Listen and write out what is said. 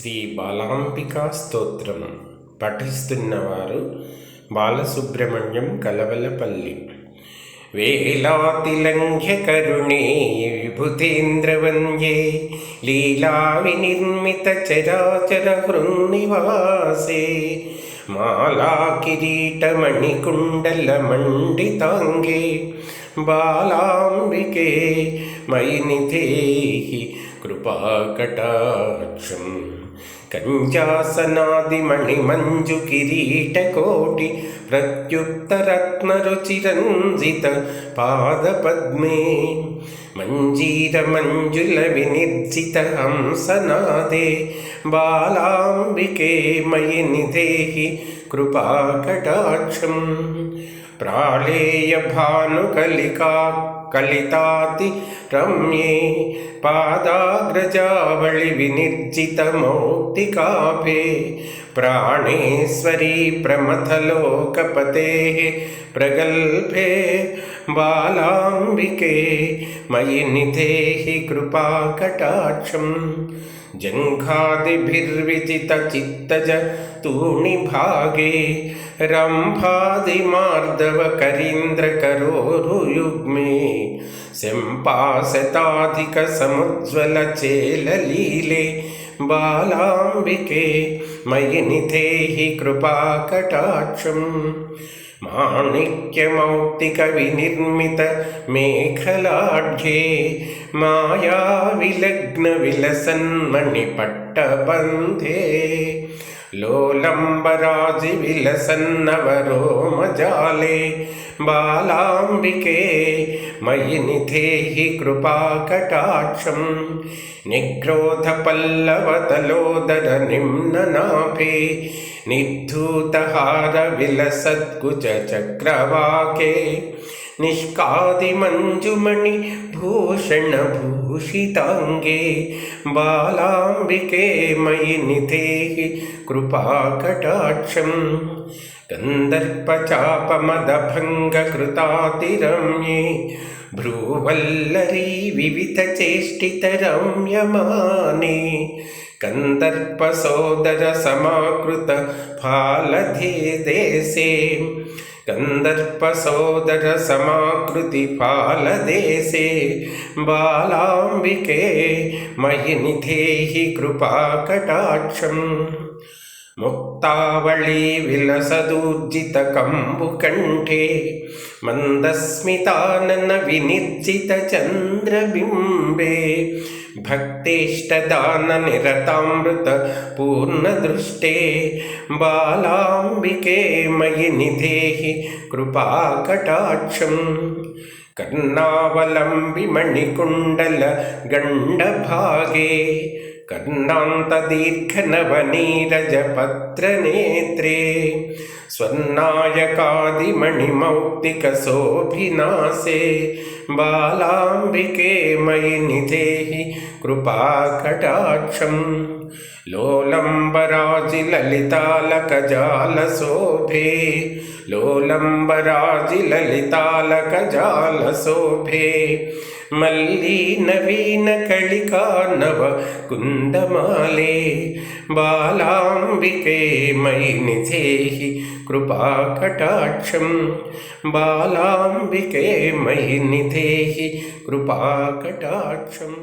శ్రీ బాలాంబికా స్తోత్రం పఠిస్తున్నవారు బాలసుబ్రహ్మణ్యం కలవలపల్లి. వేలాతిలంఘ్యకరుణే విభుతేంద్రవంద్యే లీలా వినిర్మిత చరాచర హృన్నివాసే. మాలా కిరీటమణికుండల మండితాంగే బాలాంబికే మయి నిధేహి कृपाकटाक्षं कञ्चासनादिमणिमञ्जुकिरीटकोटिप्रत्युत्तरत्नरुचिरञ्जितपादपद्मे मञ्जीरमञ्जुलविनिर्जित हंसनादे। बालाम्बिके मयि निधेहि कृपाकटाक्षं प्रालेयभानुकलिका कलिताति रम्ये पादाग्रजावळि विनिर्जितमौक्तिकाभे प्राणेश्वरी प्रमथलोकपतेः प्रगल्भे बालाम्बिके मयि निधेहि कृपाकटाक्षम् जङ्घादिभिर्विजितचित्तज तूणिभागे रम्भादिमार्दवकरीन्द्रकरोरुयुग्मे शम्पाशताधिकसमुज्ज्वलचेललीले बालाम्बिके मयि निधेहि कृपाकटाक्षम् माणिक्यमौक्तिकविनिर्मितमेखलाढ्ये मायाविलग्नविलसन्मणिपट्टबन्धे लोलम्बराजिविलसन्नवरोमजाले बालाम्बिके मयि निधेहि कृपाकटाक्षम् निग्रोधपल्लवतलोदरनिम्ननाभे निर्धूतहारविलसद्कुचक्रवाके निष्कादिमञ्जुमणि भूषणभूषिताङ्गे बालाम्बिके मयि निधेहि कृपाकटाक्षम् कन्दर्पचापमदभङ्गकृतातिरम्ये भ्रूवल्लरी विविधचेष्टितरम्यमाने कन्दर्पसोदरसमाकृत फालधे देशे कन्दर्पसोदरसमाकृतिफालदेशे बालाम्बिके मयि निधेहि कृपाकटाक्षम् ముక్తావళి విలసదూర్జిత కంబు కంఠే మందస్మితానన వినిర్జిత చంద్రబింబే భక్తిష్టదాన నిరతామృత పూర్ణదృష్టే బాలాంబికే మయి నిధేహి కృపాకటాక్షం. కర్ణావలంబి మణికుండల గండభాగే कर्णान्तदीर्घनवनीरजपत्रनेत्रे स्वर्णायकादिमणिमौक्तिकशोभिनासे बालाम्बिके मयि निधेहि कृपाकटाक्षम् लोलम्बराजिललितालकजालशोभे लोलम्बराजिललितालकजालशोभे మళ్ళీ నవీన కళికానవ కుందమాలే బాలాంబికే మైని చేహి కృపాకటాక్షం బాలాంబికే మైని దేహి కృపాకటాక్షం